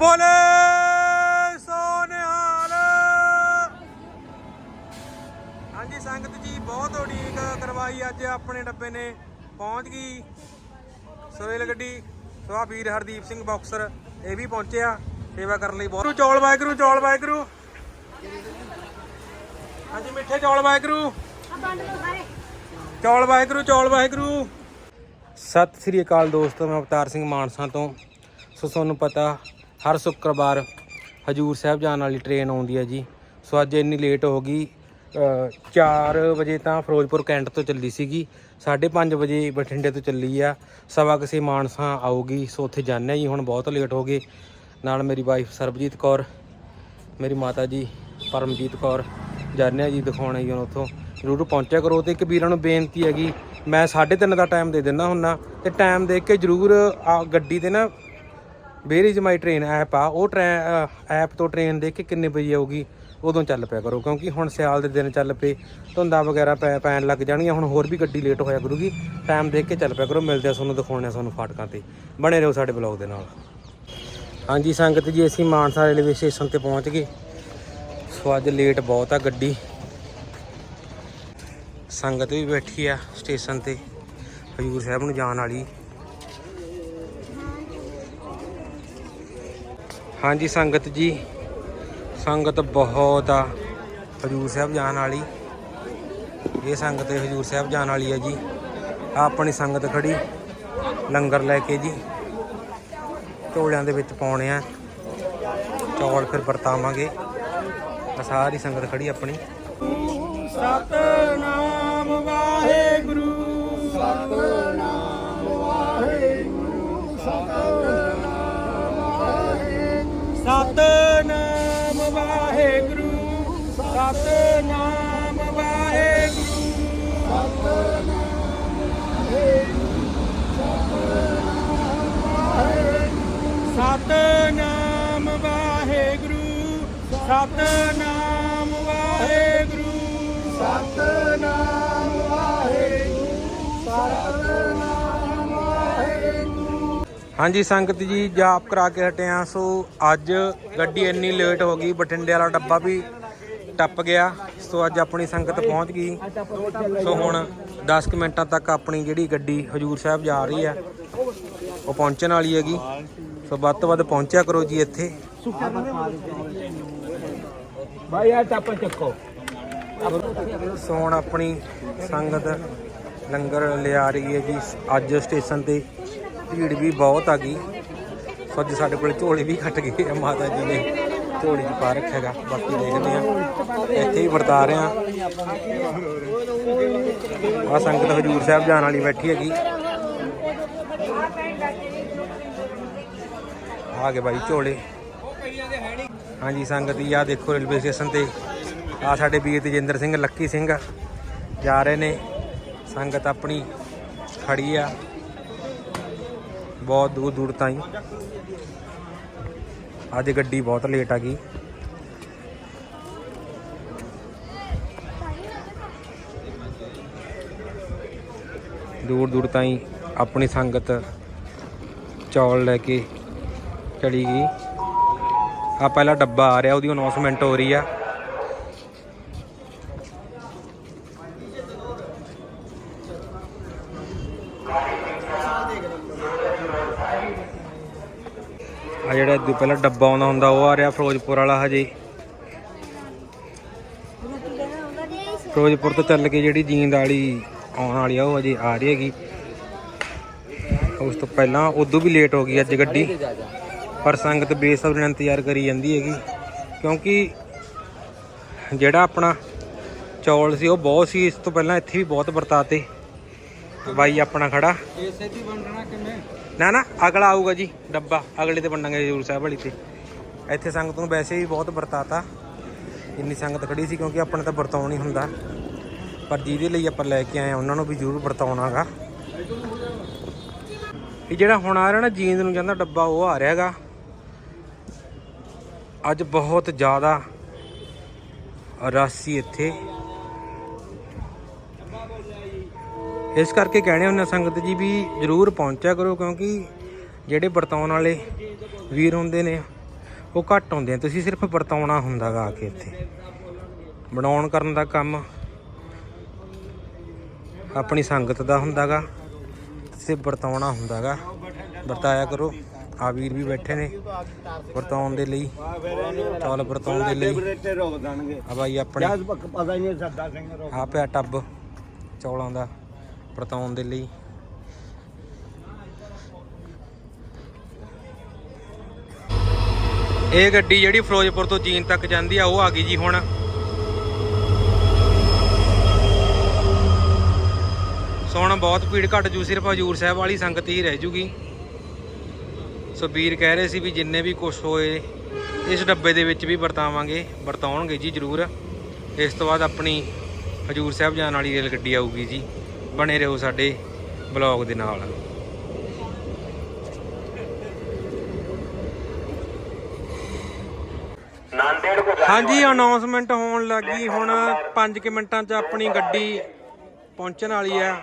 ਬੋਲੇ ਸੋਨਿਹਾਲ। ਹਾਂਜੀ, ਸੰਗਤ ਜੀ, ਬਹੁਤ ਉਡੀਕ ਕਰਵਾਈ ਅੱਜ ਆਪਣੇ ਡੱਬੇ ਨੇ। ਪਹੁੰਚ ਗਈ ਸੋਇਲ ਗੱਡੀ। ਸੋ ਵੀਰ ਹਰਦੀਪ ਸਿੰਘ ਬਾਕਸਰ ਇਹ ਵੀ ਪਹੁੰਚਿਆ। ਸੇਵਾ ਕਰਨ ਲਈ ਬਹੁਤ ਚੌਲ ਵਾਹਿਗੁਰੂ ਚੌਲ ਵਾਹਿਗੁਰੂ। ਹਾਂਜੀ, ਮਿੱਠੇ ਚੌਲ ਵਾਹਿਗੁਰੂ। ਚੌਲ ਵਾਹਿਗੁਰੂ ਚੌਲ ਵਾਹਿਗੁਰੂ। ਸਤਿ ਸ੍ਰੀ ਅਕਾਲ ਦੋਸਤੋ, ਮੈਂ ਅਵਤਾਰ ਸਿੰਘ ਮਾਨਸਾ ਤੋਂ। ਸੋ ਤੁਹਾਨੂੰ ਪਤਾ ਹਰ ਸ਼ੁੱਕਰਵਾਰ ਹਜੂਰ ਸਾਹਿਬ ਜਾਣ ਵਾਲੀ ਟ੍ਰੇਨ ਆਉਂਦੀ ਹੈ ਜੀ। ਸੋ ਅੱਜ ਇੰਨੀ ਲੇਟ ਹੋ ਗਈ 4 ਵਜੇ ਤਾਂ ਫਿਰੋਜ਼ਪੁਰ ਕੈਂਟ ਤੋਂ ਚੱਲੀ ਸੀਗੀ 5:30 ਵਜੇ ਬਠਿੰਡੇ ਤੋਂ ਚੱਲੀ ਆ। ਸਵਾ ਕਿਸੇ ਮਾਨਸਾ ਆਊਗੀ, ਸੋ ਉੱਥੇ ਜਾਂਦੇ ਹਾਂ ਜੀ, ਹੁਣ ਬਹੁਤ ਲੇਟ ਹੋ ਗਏ। ਨਾਲ ਮੇਰੀ ਵਾਈਫ ਸਰਬਜੀਤ ਕੌਰ, ਮੇਰੀ ਮਾਤਾ ਜੀ ਪਰਮਜੀਤ ਕੌਰ ਜਾਂਦੇ ਹਾਂ ਜੀ ਦਿਖਾਉਣਾ ਜੀ ਹੁਣ ਉੱਥੋਂ। ਜ਼ਰੂਰ ਪਹੁੰਚਿਆ ਕਰੋ ਤੇ ਇੱਕ ਵੀਰਾਂ ਨੂੰ ਬੇਨਤੀ ਹੈਗੀ, ਮੈਂ 3:30 ਦਾ ਟਾਈਮ ਦੇ ਦਿੰਦਾ ਹੁੰਨਾ, ਤੇ ਟਾਈਮ ਦੇਖ ਕੇ ਜ਼ਰੂਰ ਆ ਗੱਡੀ ਤੇ ਨਾ ਵੇਰ ਇਜ਼ ਮਾਈ ਟ੍ਰੇਨ ਐਪ ਆ, ਉਹ ਟ੍ਰੇਨ ਐਪ ਤੋਂ ਟ੍ਰੇਨ ਦੇਖ ਕੇ ਕਿੰਨੇ ਵਜੇ ਆਊਗੀ ਉਦੋਂ ਚੱਲ ਪਿਆ ਕਰੋ, ਕਿਉਂਕਿ ਹੁਣ ਸਿਆਲ ਦੇ ਦਿਨ ਚੱਲ ਪਏ, ਧੁੰਦਾਂ ਵਗੈਰਾ ਪੈ, ਪੈਣ ਲੱਗ ਜਾਣਗੀਆਂ, ਹੁਣ ਹੋਰ ਵੀ ਗੱਡੀ ਲੇਟ ਹੋਇਆ ਕਰੂਗੀ ਟਾਈਮ ਦੇਖ ਕੇ ਚੱਲ ਪਿਆ ਕਰੋ, ਮਿਲਦੇ ਆ ਤੁਹਾਨੂੰ ਦਿਖਾਉਣੇ ਆ ਤੁਹਾਨੂੰ ਫਾਟਕਾਂ ਤੇ, ਬਣੇ ਰਹੋ ਸਾਡੇ ਬਲੌਗ ਦੇ ਨਾਲ। ਹਾਂਜੀ, ਸੰਗਤ ਜੀ, ਅਸੀਂ ਮਾਨਸਾ ਰੇਲਵੇ ਸਟੇਸ਼ਨ ਤੇ ਪਹੁੰਚ ਗਏ। ਸੋ ਅੱਜ ਲੇਟ ਬਹੁਤ ਆ ਗੱਡੀ। ਸੰਗਤ ਵੀ ਬੈਠੀ ਆ ਸਟੇਸ਼ਨ ਤੇ, ਹਜੂਰ ਸਾਹਿਬ ਨੂੰ ਜਾਣ ਵਾਲੀ। ਹਾਂਜੀ, ਸੰਗਤ ਜੀ। ਸੰਗਤ ਬਹੁਤ ਆ। ਹਜੂਰ ਸਾਹਿਬ ਜਾਣ ਵਾਲੀ। ਇਹ ਸੰਗਤ ਹਜੂਰ ਸਾਹਿਬ ਜਾਣ ਵਾਲੀ ਹੈ ਜੀ। ਆ ਆਪਣੀ ਸੰਗਤ ਖੜੀ। ਲੰਗਰ ਲੈ ਕੇ ਜੀ। ਝੋਲਿਆਂ ਦੇ ਵਿੱਚ ਪਾਉਣੇ ਆ। ਚੌਲ ਫਿਰ ਵਰਤਾਵਾਂਗੇ। ਆਹ ਸਾਰੀ ਸੰਗਤ ਖੜੀ ਆਪਣੀ। ਸਤਨਾਮ ਸਤਨਾਮ ਵਾਹਿਗੁਰੂ ਸਤਨਾਮ ਵਾਹਿਗੁਰੂ। ਸਤਨਾਮ ਵਾਹਿਗੁਰੂ ਸਤਨਾਮ ਵਾਹਿਗੁਰੂ। ਹਾਂਜੀ ਸੰਗਤ ਜੀ ਜਾਪ ਕਰਾ ਕੇ ਹਟਿਆ ਸੋ ਅੱਜ ਗੱਡੀ ਇੰਨੀ ਲੇਟ ਹੋ ਗਈ ਬਠਿੰਡੇ ਵਾਲਾ ਡੱਬਾ ਵੀ ਟੱਪ ਗਿਆ। ਸੋ ਅੱਜ ਆਪਣੀ ਸੰਗਤ ਪਹੁੰਚ ਗਈ। ਸੋ ਹੁਣ 10 ਕੁ ਮਿੰਟਾਂ ਤੱਕ ਆਪਣੀ ਜਿਹੜੀ ਗੱਡੀ ਹਜੂਰ ਸਾਹਿਬ ਜਾ ਰਹੀ ਹੈ ਉਹ ਪਹੁੰਚਣ ਵਾਲੀ ਹੈਗੀ। ਸੋ ਵੱਧ ਤੋਂ ਵੱਧ ਪਹੁੰਚਿਆ ਕਰੋ ਜੀ ਇੱਥੇ। ਭਾਈ ਆ ਟਾਪਾ ਚੱਕੋ। ਸੋ ਹੁਣ ਆਪਣੀ ਸੰਗਤ ਲੰਗਰ ਲਿਆ ਰਹੀ ਹੈ ਜੀ। ਅੱਜ ਸਟੇਸ਼ਨ ਤੇ ਭੀੜ ਵੀ ਬਹੁਤ ਆ ਗਈ। ਸੋ ਅੱਜ ਸਾਡੇ ਕੋਲ ਝੋਲੇ ਵੀ ਘਟ ਗਏ ਆ ਮਾਤਾ ਜੀ ਨੇ ਝੋਲੀ 'ਚ ਪਾ ਰੱਖਿਆ ਹੈਗਾ ਬਾਕੀ ਦੇਖਦੇ ਆ ਇੱਥੇ ਹੀ ਵਰਤਾ ਰਹੇ ਆ ਆ ਸੰਗਤ ਹਜੂਰ ਸਾਹਿਬ ਜਾਣ ਵਾਲੀ ਬੈਠੀ ਹੈਗੀ। ਆ ਗਏ ਬਾਈ ਝੋਲੇ। ਹਾਂਜੀ, ਸੰਗਤ ਜੀ ਆ ਦੇਖੋ ਰੇਲਵੇ ਸਟੇਸ਼ਨ ਤੇ। ਆ ਸਾਡੇ ਵੀਰ ਤੇਜਿੰਦਰ ਸਿੰਘ, ਲੱਕੀ ਸਿੰਘ ਜਾ ਰਹੇ ਨੇ। ਸੰਗਤ ਆਪਣੀ ਖੜੀ ਆ। ਬਹੁਤ ਦੂਰ ਦੂਰ ਤਾਈਂ। ਅੱਜ ਗੱਡੀ ਬਹੁਤ ਲੇਟ ਆ ਗਈ। ਦੂਰ ਦੂਰ ਤਾਈਂ ਆਪਣੀ ਸੰਗਤ ਚੌਲ ਲੈ ਕੇ ਚਲੀ ਗਈ। ਆ ਪਹਿਲਾ ਡੱਬਾ ਆ ਰਿਹਾ, ਉਹਦੀ ਅਨਾਉਂਸਮੈਂਟ ਹੋ ਰਹੀ ਆ। ਆ ਜਿਹੜਾ ਇਦੋਂ ਪਹਿਲਾਂ ਡੱਬਾ ਆਉਂਦਾ ਹੁੰਦਾ, ਉਹ ਆ ਰਿਹਾ ਫਿਰੋਜ਼ਪੁਰ ਵਾਲਾ ਹਜੇ। ਫਿਰੋਜ਼ਪੁਰ ਤੋਂ ਚੱਲ ਕੇ ਜਿਹੜੀ ਜੀਂਦ ਵਾਲੀ ਆਉਣ ਵਾਲੀ ਆ, ਉਹ ਹਜੇ ਆ ਰਹੀ ਹੈਗੀ। ਉਸ ਤੋਂ ਪਹਿਲਾਂ ਉਦੋਂ ਵੀ ਲੇਟ ਹੋ ਗਈ ਅੱਜ ਗੱਡੀ। ਪਰ ਸੰਗਤ ਬੇਸਬਰੀ ਨਾਲ ਇੰਤਜ਼ਾਰ ਕਰੀ ਜਾਂਦੀ ਹੈਗੀ। ਕਿਉਂਕਿ ਜਿਹੜਾ ਆਪਣਾ ਚੌਲ ਸੀ, ਉਹ ਬਹੁਤ ਸੀ। ਇਸ ਤੋਂ ਪਹਿਲਾਂ ਇੱਥੇ ਵੀ ਬਹੁਤ ਵਰਤਾਤੇ। ਬਾਈ ਆਪਣਾ ਖੜਾ। ਇਸੇ ਦੀ ਵੰਡਣਾ ਕਿਵੇਂ ਨਾ ਨਾ, ਅਗਲਾ ਆਊਗਾ ਜੀ, ਡੱਬਾ। ਅਗਲੇ ਤੇ ਵੰਡਾਂਗੇ ਹਜ਼ੂਰ ਸਾਹਿਬ ਵਾਲੀ ਤੇ। ਇੱਥੇ ਸੰਗਤ ਨੂੰ ਵੈਸੇ ਵੀ ਬਹੁਤ ਵਰਤਾਤਾ। ਇੰਨੀ ਸੰਗਤ ਖੜੀ ਸੀ ਕਿਉਂਕਿ ਆਪਣੇ ਤਾਂ ਵਰਤਾਉਣ ਹੀ ਹੁੰਦਾ। ਪਰ ਜਿਹਦੇ ਲਈ ਆਪਾਂ ਲੈ ਕੇ ਆਏ ਆ, ਉਹਨਾਂ ਨੂੰ ਵੀ ਜ਼ਰੂਰ ਵਰਤਾਉਣਾਗਾ ਇਹ ਜਿਹੜਾ ਹੁਣ ਆ ਰਿਹਾ ਨਾ, ਜੀਂਦ ਨੂੰ ਜਾਂਦਾ ਡੱਬਾ, ਉਹ ਆ ਰਿਹਾਗਾ ਅੱਜ ਬਹੁਤ ਜ਼ਿਆਦਾ ਰਸ਼ ਸੀ ਇੱਥੇ। ਇਸ ਕਰਕੇ ਕਹਿਣੇ ਹੁੰਦੇ ਆ ਸੰਗਤ ਜੀ ਵੀ ਜਰੂਰ ਪਹੁੰਚਿਆ ਕਰੋ ਕਿਉਂਕਿ ਜਿਹੜੇ ਵਰਤਾਉਣ ਵਾਲੇ ਵੀਰ ਹੁੰਦੇ ਨੇ, ਉਹ ਘੱਟ ਆਉਂਦੇ ਆ। ਤੁਸੀਂ ਸਿਰਫ ਵਰਤਾਉਣਾ ਹੁੰਦਾਗਾ ਆ ਕੇ ਇੱਥੇ। ਬਣਾਉਣ ਕਰਨ ਦਾ ਕੰਮ ਆਪਣੀ ਸੰਗਤ ਦਾ ਹੁੰਦਾਗਾ ਤੇ ਵਰਤਾਉਣਾ ਹੁੰਦਾਗਾ ਵਰਤਾਇਆ ਕਰੋ। ਆ ਵੀਰ ਵੀ ਬੈਠੇ ਨੇ ਵਰਤਾਉਣ ਦੇ ਲਈ ਚੌਲ ਵਰਤਾਉਣ ਦੇ ਲਈ। ਆ ਬਾਈ ਆਪਣੇ ਜਦ ਪੱਕ ਪਤਾ ਹੀ ਨਹੀਂ ਸਰਦਾ ਸਿੰਘ ਰੋਕ। ਆ ਪਿਆ ਟੱਬ ਚੌਲਾਂ ਦਾ ਵਰਤਾਉਣ ਦੇ ਲਈ। ਇਹ ਗੱਡੀ ਜਿਹੜੀ ਫਿਰੋਜ਼ਪੁਰ ਤੋਂ ਜੀਨ ਤੱਕ ਜਾਂਦੀ ਆ ਉਹ ਆ ਗਈ ਜੀ ਹੁਣ। ਸੋਣ ਬਹੁਤ ਭੀੜ ਘਟ ਜੂ ਸਿਰਫ ਹਜੂਰ ਸਾਹਿਬ ਵਾਲੀ ਸੰਗਤ ਹੀ ਰਹਿ ਜੂਗੀ। ਸੋ ਵੀਰ ਕਹਿ ਰਹੇ ਸੀ ਵੀ ਜਿੰਨੇ ਵੀ ਕੁਛ ਹੋਏ, ਇਸ ਡੱਬੇ ਦੇ ਵਿੱਚ ਵੀ ਵਰਤਾਵਾਂਗੇ, ਵਰਤਾਉਣਗੇ ਜੀ ਜ਼ਰੂਰ। ਇਸ ਤੋਂ ਬਾਅਦ ਆਪਣੀ ਹਜੂਰ ਸਾਹਿਬ ਜਾਣ ਵਾਲੀ ਰੇਲ ਗੱਡੀ ਆਊਗੀ ਜੀ, ਬਣੇ ਰਹੋ ਸਾਡੇ ਬਲੌਗ ਦੇ ਨਾਲ। ਹਾਂਜੀ ਅਨਾਉਂਸਮੈਂਟ ਹੋਣ ਲੱਗੀ, ਹੁਣ 5 ਮਿੰਟਾਂ 'ਚ ਆਪਣੀ ਗੱਡੀ ਪਹੁੰਚਣ ਵਾਲੀ ਆ।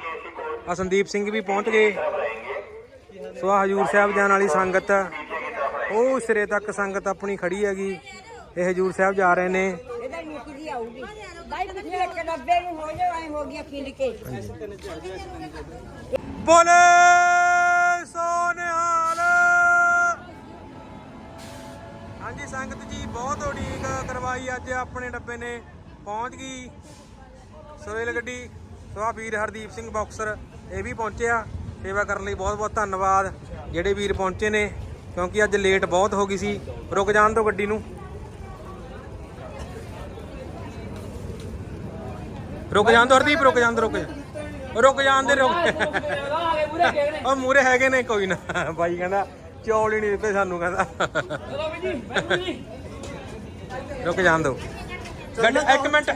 ਆ ਸੰਦੀਪ ਸਿੰਘ ਵੀ ਪਹੁੰਚ ਗਏ। ਸੋ ਆ ਹਜੂਰ ਸਾਹਿਬ ਜਾਣ ਵਾਲੀ ਸੰਗਤ ਉਹ ਸਿਰੇ ਤੱਕ ਸੰਗਤ ਆਪਣੀ ਖੜੀ ਹੈਗੀ। ਇਹ ਹਜੂਰ ਸਾਹਿਬ ਜਾ ਰਹੇ ਨੇ। ਇਹਦਾ ਮੁੱਕ ਦੀ ਆਊਗੀ। ਬਾਈ ਪਿਛਲੇ ਇੱਕ ਡੱਬੇ ਨੂੰ ਹੋ ਜਾ ਐ ਹੋ ਗਿਆ ਖਿੰਡ ਕੇ। ਬੋਲੇ ਸੋਨਿਹਾਲ। ਹਾਂਜੀ ਸੰਗਤ ਜੀ ਬਹੁਤ ਉਡੀਕ ਕਰਵਾਈ ਅੱਜ ਆਪਣੇ ਡੱਬੇ ਨੇ। ਪਹੁੰਚ ਗਈ। ਸੋਇਲ ਗੱਡੀ। ਸੋ ਆ ਵੀਰ ਹਰਦੀਪ ਸਿੰਘ ਬਾਕਸਰ ਇਹ ਵੀ ਪਹੁੰਚਿਆ। ਸੇਵਾ ਕਰਨ ਲਈ ਬਹੁਤ ਬਹੁਤ ਧੰਨਵਾਦ। ਜਿਹੜੇ ਵੀਰ ਪਹੁੰਚੇ ਨੇ, ਕਿਉਂਕਿ ਅੱਜ ਲੇਟ ਬਹੁਤ ਹੋ ਗਈ ਸੀ। ਰੁਕ ਜਾਣ ਦਿਓ ਗੱਡੀ ਨੂੰ। ਰੁਕ ਜਾਣ ਦਿਓ ਹਰਦੀਪ, ਰੁਕ ਜਾਣ ਤੋਂ ਰੁਕ ਜਾ ਰੁਕ ਜਾਣ ਦੇ ਰੁਕ ਉਹ ਮੂਰੇ ਹੈਗੇ ਨੇ, ਕੋਈ ਨਾ। ਬਾਈ ਕਹਿੰਦਾ, ਚੌਲ ਹੀ ਨਹੀਂ ਦਿੱਤੇ ਸਾਨੂੰ, ਕਹਿੰਦਾ। ਰੁਕ ਜਾਣ ਦੋ ਗੱਡੀ, ਇੱਕ ਮਿੰਟ।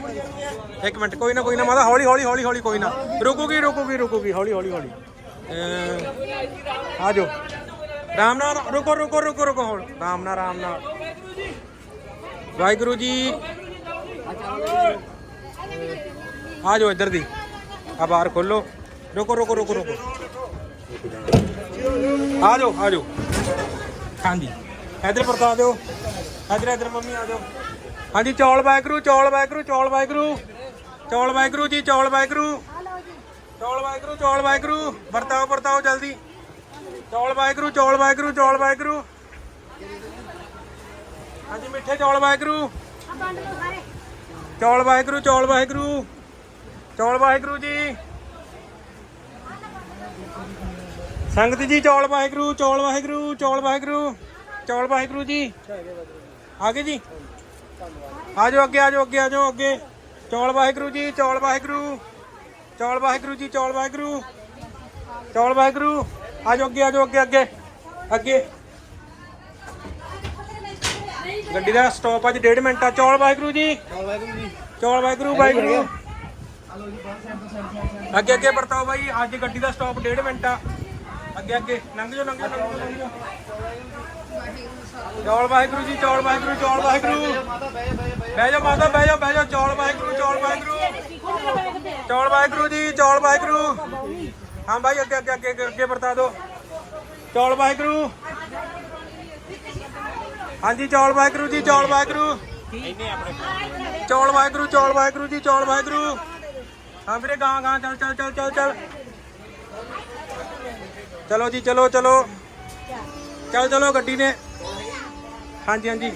ਇੱਕ ਮਿੰਟ, ਕੋਈ ਨਾ ਕੋਈ ਨਾ ਮਾਦਾ ਹੌਲੀ ਹੌਲੀ ਹੌਲੀ ਹੌਲੀ, ਕੋਈ ਨਾ। ਰੁਕੂਗੀ ਰੁਕੂਗੀ ਰੁਕੂਗੀ, ਹੌਲੀ ਹੌਲੀ ਹੌਲੀ। ਆ ਜਾਓ ਰਾਮ ਨਾਲ, ਰੁਕੋ ਰੁਕੋ ਰੁਕੋ ਰੁਕੋ ਹੁਣ। ਰਾਮ ਨਾਲ ਰਾਮ ਨਾਲ। ਵਾਹਿਗੁਰੂ ਜੀ। ਆ ਜਾਓ ਇੱਧਰ ਦੀ। ਆ ਬਾਹਰ ਖੋਲੋ। ਰੁਕੋ ਰੁਕੋ ਰੁਕੋ ਰੁਕੋ। ਆ ਜਾਓ ਆ ਜਾਓ ਹਾਂਜੀ। ਇੱਧਰ ਪਰਤਾ ਦਿਓ। ਇੱਧਰ ਇੱਧਰ ਮੰਮੀ ਆ ਜਾਓ। ਹਾਂਜੀ, ਚੌਲ ਵਾਹਿਗੁਰੂ ਚੌਲ ਵਾਹਿਗੁਰੂ ਚੌਲ ਵਾਹਿਗੁਰੂ। ਚੌਲ ਵਾਹਿਗੁਰੂ ਜੀ, ਚੌਲ ਵਾਹਿਗੁਰੂ। ਚੌਲ ਵਾਹਿਗੁਰੂ ਚੌਲ ਵਾਹਿਗੁਰੂ। ਵਰਤਾਓ ਵਰਤਾਓ ਜਲਦੀ। ਚੌਲ ਵਾਹਿਗੁਰੂ ਚੌਲ ਵਾਹਿਗੁਰੂ ਚੌਲ ਵਾਹਿਗੁਰੂ। ਹਾਂਜੀ, ਮਿੱਠੇ ਚੌਲ ਵਾਹਿਗੁਰੂ। ਚੌਲ ਵਾਹਿਗੁਰੂ ਚੌਲ ਵਾਹਿਗੁਰੂ। ਚੌਲ ਵਾਹਿਗੁਰੂ ਜੀ। ਸੰਗਤ ਜੀ, ਚੌਲ ਵਾਹਿਗੁਰੂ ਚੌਲ ਵਾਹਿਗੁਰੂ ਚੌਲ ਵਾਹਿਗੁਰੂ। ਚੌਲ ਵਾਹਿਗੁਰੂ ਜੀ। ਆਗੇ ਜੀ? ਆਜੋ ਅੱਗੇ ਆਜੋ ਅੱਗੇ, ਆ ਜਾਓ ਅੱਗੇ। ਚੌਲ ਵਾਹਿਗੁਰੂ ਜੀ, ਚੌਲ ਵਾਹਿਗੁਰੂ। ਚੌਲ ਵਾਹਿਗੁਰੂ ਜੀ ਚੌਲ ਵਾਹਿਗੁਰੂ। ਚੌਲ ਵਾਹਿਗੁਰੂ। ਆ ਜਾਓ ਅੱਗੇ ਆ ਜਾਓ ਅੱਗੇ ਅੱਗੇ। ਅੱਗੇ। ਗੱਡੀ ਦਾ ਸਟਾਪ ਅੱਜ 1.5 ਮਿੰਟ ਆ। ਚੌਲ ਵਾਹਿਗੁਰੂ ਜੀ। ਚੌਲ ਵਾਹਿਗੁਰੂ ਜੀ। ਚੌਲ ਵਾਹਿਗੁਰੂ ਵਾਹਿਗੁਰੂ। ਅੱਗੇ ਅੱਗੇ ਵਰਤਾਓ ਬਾਈ। ਅੱਜ ਗੱਡੀ ਦਾ ਸਟਾਪ 1.5 ਮਿੰਟ ਆ। ਅੱਗੇ ਅੱਗੇ ਲੰਘ ਜਾਓ ਲੰਘ ਜਾਓ ਲੰਘ ਜਾਓ, ਲੰਘ ਜਾਓ ਚੌਲ ਵਾਹਿਗੁਰੂ ਜੀ ਚੌਲ ਵਾਹਿਗੁਰੂ ਚੌਲ ਵਾਹਿਗੁਰੂ। ਬਹਿ ਜਾਓ ਮਾਤਾ ਬਹਿ ਜਾਓ ਬਹਿ ਜਾਓ। ਚੌਲ ਵਾਹਿਗੁਰੂ ਚੌਲ ਵਾਹਿਗੁਰੂ। ਚੌਲ ਵਾਹਿਗੁਰੂ ਜੀ ਚੌਲ ਵਾਹਿਗੁਰੂ। ਹਾਂ ਬਾਈ ਅੱਗੇ ਅੱਗੇ ਅੱਗੇ ਅੱਗੇ- ਅੱਗੇ ਵਰਤਾ ਦਿਓ। ਚੌਲ ਵਾਹਿਗੁਰੂ। ਹਾਂਜੀ ਚੌਲ ਵਾਹਿਗੁਰੂ ਜੀ ਚੌਲ ਵਾਹਿਗੁਰੂ। ਚੌਲ ਵਾਹਿਗੁਰੂ ਚੌਲ ਵਾਹਿਗੁਰੂ ਜੀ ਚੌਲ ਵਾਹਿਗੁਰੂ। ਹਾਂ ਵੀਰੇ ਗਾਂ ਗਾਂ ਚੱਲ ਚੱਲ ਚੱਲ ਚੱਲ ਚੱਲ। ਚਲੋ ਜੀ ਚਲੋ ਚਲੋ। ਚੱਲ ਚਲੋ ਗੱਡੀ ਨੇ। ਹਾਂਜੀ ਹਾਂਜੀ।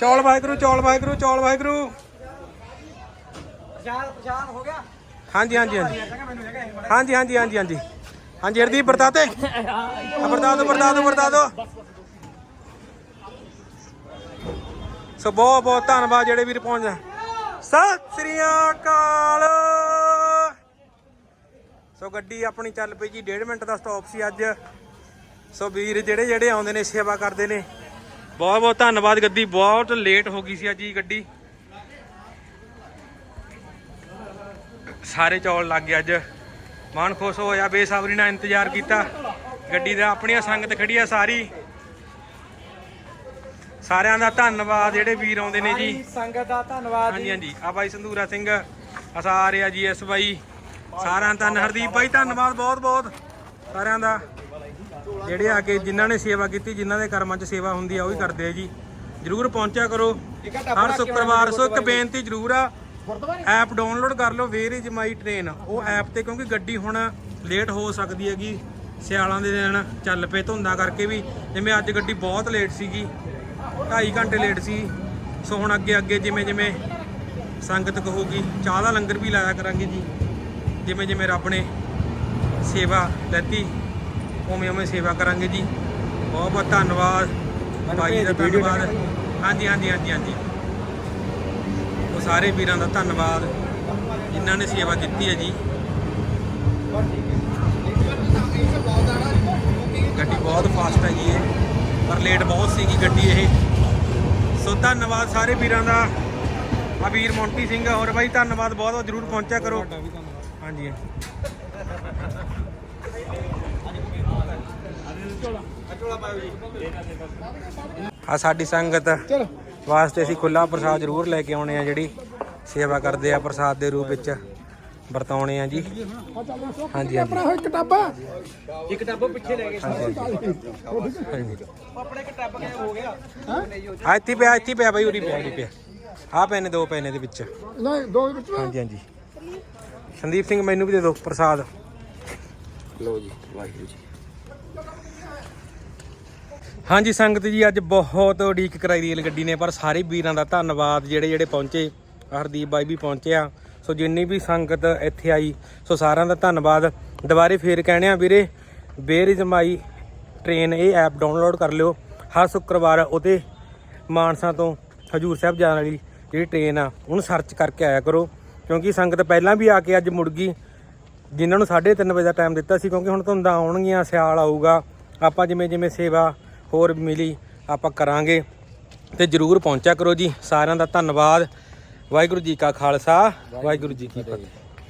ਚੌਲ ਵਾਹਿਗੁਰੂ ਚੌਲ ਵਾਹਿਗੁਰੂ ਚੌਲ ਵਾਹਿਗੁਰੂ। ਪਛਾਣ ਪਛਾਣ ਹੋ ਗਿਆ? ਹਾਂਜੀ ਹਾਂਜੀ ਹਾਂਜੀ। ਹਾਂਜੀ ਹਾਂਜੀ ਹਾਂਜੀ ਹਾਂਜੀ। ਹਾਂਜੀ ਹਰਦੀਪ ਵਰਤਾਤੇ ਆ ਵਰਤਾ ਦੋ ਵਰਤਾ ਦੋ ਵਰਤਾ ਦੋ। ਸੋ ਬਹੁਤ ਬਹੁਤ ਧੰਨਵਾਦ ਜਿਹੜੇ ਵੀਰ ਪਹੁੰਚ। ਗਏ ਸਤਿ ਸ੍ਰੀ ਅਕਾਲ। ਸੋ ਗੱਡੀ ਆਪਣੀ ਚੱਲ ਪਈ ਜੀ 1.5 ਮਿੰਟ ਦਾ ਸਟਾਪ ਸੀ ਅੱਜ। ਸੋ ਵੀਰ ਜਿਹੜੇ ਜਿਹੜੇ ਆਉਂਦੇ ਨੇ ਸੇਵਾ ਕਰਦੇ ਨੇ। ਬਹੁਤ ਬਹੁਤ ਧੰਨਵਾਦ ਗੱਡੀ ਬਹੁਤ ਲੇਟ ਹੋ ਗਈ ਸੀ ਅੱਜ ਹੀ ਗੱਡੀ। ਸਾਰੇ ਚੌਲ ਲੱਗ ਗਏ ਅੱਜ। ਮਨ ਖੁਸ਼ ਹੋਇਆ ਬੇਸਬਰੀ ਨਾਲ ਇੰਤਜ਼ਾਰ ਕੀਤਾ। ਗੱਡੀ ਦਾ ਆਪਣੀਆਂ ਸੰਗਤ ਖੜੀ ਆ ਸਾਰੀ। ਸਾਰਿਆਂ ਦਾ ਧੰਨਵਾਦ ਜਿਹੜੇ ਵੀਰ ਆਉਂਦੇ ਨੇ ਜੀ। ਸੰਗਤ ਦਾ ਧੰਨਵਾਦ ਹਾਂਜੀ ਹਾਂਜੀ। ਆ ਬਾਈ ਸੰਧੂਰਾ ਸਿੰਘ ਆ ਸਾਰੇ ਆ ਜੀ ਐਸ ਬਾਈ ਸਾਰਿਆਂ ਦਾ ਧੰਨ ਹਰਦੀਪ ਬਾਈ, ਧੰਨਵਾਦ ਬਹੁਤ ਬਹੁਤ। ਸਾਰਿਆਂ ਦਾ। ਜਿਹੜੇ ਆ ਕੇ ਜਿਨ੍ਹਾਂ ਨੇ ਸੇਵਾ ਕੀਤੀ, ਜਿਨ੍ਹਾਂ ਦੇ ਕਰਮਾਂ 'ਚ ਸੇਵਾ ਹੁੰਦੀ ਆ, ਉਹ ਹੀ ਕਰਦੇ ਆ ਜੀ। ਜਰੂਰ ਪਹੁੰਚਿਆ ਕਰੋ। ਹਰ ਸ਼ੁੱਕਰਵਾਰ ਸੋ ਇੱਕ ਬੇਨਤੀ ਜਰੂਰ ਆ। ਐਪ ਡਾਊਨਲੋਡ ਕਰ ਲਓ ਵੇਰ ਇਜ਼ ਮਾਈ ਟ੍ਰੇਨ ਉਹ ਐਪ ਤੇ ਕਿਉਂਕਿ ਗੱਡੀ ਹੁਣ ਲੇਟ ਹੋ ਸਕਦੀ ਹੈਗੀ, ਸਿਆਲਾਂ ਦੇ ਦਿਨ ਚੱਲ ਪਏ ਧੁੰਦਾਂ ਕਰਕੇ ਵੀ। ਜਿਵੇਂ ਅੱਜ ਗੱਡੀ ਬਹੁਤ ਲੇਟ ਸੀਗੀ 2.5 ਘੰਟੇ ਲੇਟ ਸੀ। ਸੋ ਹੁਣ ਅੱਗੇ ਅੱਗੇ ਜਿਵੇਂ ਜਿਵੇਂ ਸੰਗਤ ਕਹੂਗੀ, ਚਾਹ ਦਾ ਲੰਗਰ ਵੀ ਲਾਇਆ ਕਰਾਂਗੇ ਜੀ। ਜਿਵੇਂ ਜਿਵੇਂ ਰੱਬ ਨੇ ਸੇਵਾ ਲੈਤੀ ਉਵੇਂ ਉਵੇਂ ਸੇਵਾ ਕਰਾਂਗੇ ਜੀ। ਬਹੁਤ ਬਹੁਤ ਧੰਨਵਾਦ। ਭਾਈ ਦਾ ਧੰਨਵਾਦ। ਹਾਂਜੀ ਹਾਂਜੀ ਹਾਂਜੀ ਹਾਂਜੀ। ਉਹ ਸਾਰੇ ਵੀਰਾਂ ਦਾ ਧੰਨਵਾਦ। ਜਿਨ੍ਹਾਂ ਨੇ ਸੇਵਾ ਕੀਤੀ ਹੈ ਜੀ। ਗੱਡੀ ਬਹੁਤ ਫਾਸਟ ਹੈ ਜੀ ਇਹ ਪਰ ਲੇਟ ਬਹੁਤ ਸੀਗੀ ਗੱਡੀ ਇਹ। ਸੋ ਧੰਨਵਾਦ ਸਾਰੇ ਵੀਰਾਂ ਦਾ। ਆ ਵੀਰ ਮੌਂਟੀ ਸਿੰਘ ਹੋਰ ਬਾਈ ਧੰਨਵਾਦ ਬਹੁਤ ਬਹੁਤ ਜਰੂਰ ਪਹੁੰਚਿਆ ਕਰੋ। ਹਾਂਜੀ ਆ ਸਾਡੀ ਸੰਗਤ ਵਾਸਤੇ ਅਸੀਂ ਖੁੱਲਾ ਪ੍ਰਸਾਦ ਜ਼ਰੂਰ ਲੈ ਕੇ ਆਉਣੇ ਆ ਜਿਹੜੀ ਸੇਵਾ ਕਰਦੇ ਆ ਪ੍ਰਸਾਦ ਦੇ ਰੂਪ ਵਿੱਚ ਵਰਤਾਉਣੇ ਆ ਜੀ। ਹਾਂਜੀ ਹਾਂਜੀ। ਇੱਕ ਟੱਬਾ? ਇੱਕ ਟੱਬ ਪਿੱਛੇ ਲੈ ਗਏ ਆਪਣੇ ਇੱਕ ਟੱਬ ਕਿਵੇਂ ਹੋ ਗਿਆ। ਆ ਇੱਥੇ ਪਿਆ ਇੱਥੇ ਪਿਆ ਬਾਈ ਉਰੀ ਪਿਆ ਉਰੀ ਪਿਆ। ਆ ਪਏ ਨੇ ਦੋ ਪਏ ਨੇ ਇਹਦੇ ਵਿੱਚ। ਨਹੀਂ ਦੋ ਵਿੱਚ। ਹਾਂਜੀ ਹਾਂਜੀ। ਸੰਦੀਪ ਸਿੰਘ ਮੈਨੂੰ ਵੀ ਦੇ ਦਿਓ ਪ੍ਰਸਾਦ। ਲੋ ਜੀ ਵਾਹਿਗੁਰੂ ਜੀ। ਹਾਂਜੀ ਸੰਗਤ ਜੀ ਅੱਜ ਬਹੁਤ ਉਡੀਕ ਕਰਾਈ ਰੇਲ ਗੱਡੀ ਨੇ ਪਰ ਸਾਰੇ ਵੀਰਾਂ ਦਾ ਧੰਨਵਾਦ ਜਿਹੜੇ ਜਿਹੜੇ ਪਹੁੰਚੇ। ਹਰਦੀਪ ਬਾਈ ਵੀ ਪਹੁੰਚਿਆ। ਸੋ ਜਿੰਨੀ ਵੀ ਸੰਗਤ ਇੱਥੇ ਆਈ ਸੋ ਸਾਰਿਆਂ ਦਾ ਧੰਨਵਾਦ। ਦੁਬਾਰੇ ਫੇਰ ਆ ਵੀਰੇ ਬੇਰ ਇਜ਼ ਮਾਈ ਟ੍ਰੇਨ ਇਹ ਐਪ ਡਾਊਨਲੋਡ ਕਰ ਲਿਓ। ਹਰ ਸ਼ੁੱਕਰਵਾਰ ਉਹਤੇ ਮਾਨਸਾ ਤੋਂ ਹਜੂਰ ਸਾਹਿਬ ਜਾਣ ਵਾਲੀ ਜਿਹੜੀ ਟ੍ਰੇਨ ਆ ਉਹਨੂੰ ਸਰਚ ਕਰਕੇ ਆਇਆ ਕਰੋ। ਕਿਉਂਕਿ ਸੰਗਤ ਪਹਿਲਾਂ ਵੀ ਆ ਕੇ ਅੱਜ ਮੁੜ ਗਈ। ਜਿਨ੍ਹਾਂ ਨੂੰ 3:30 ਵਜੇ ਦਾ ਟਾਈਮ ਦਿੱਤਾ ਸੀ, ਕਿਉਂਕਿ ਹੁਣ ਧੁੰਦਾਂ ਆਉਣਗੀਆਂ, ਸਿਆਲ ਆਊਗਾ। ਆਪਾਂ ਜਿਵੇਂ ਜਿਵੇਂ ਸੇਵਾ ਹੋਰ ਮਿਲੀ, ਆਪਾਂ ਕਰਾਂਗੇ। ਤੇ ਜਰੂਰ ਪਹੁੰਚਿਆ ਕਰੋ ਜੀ। ਸਾਰਿਆਂ ਦਾ ਧੰਨਵਾਦ। ਵਾਹਿਗੁਰੂ ਜੀ ਕਾ ਖਾਲਸਾ, ਵਾਹਿਗੁਰੂ ਜੀ ਕੀ ਫਤਿਹ।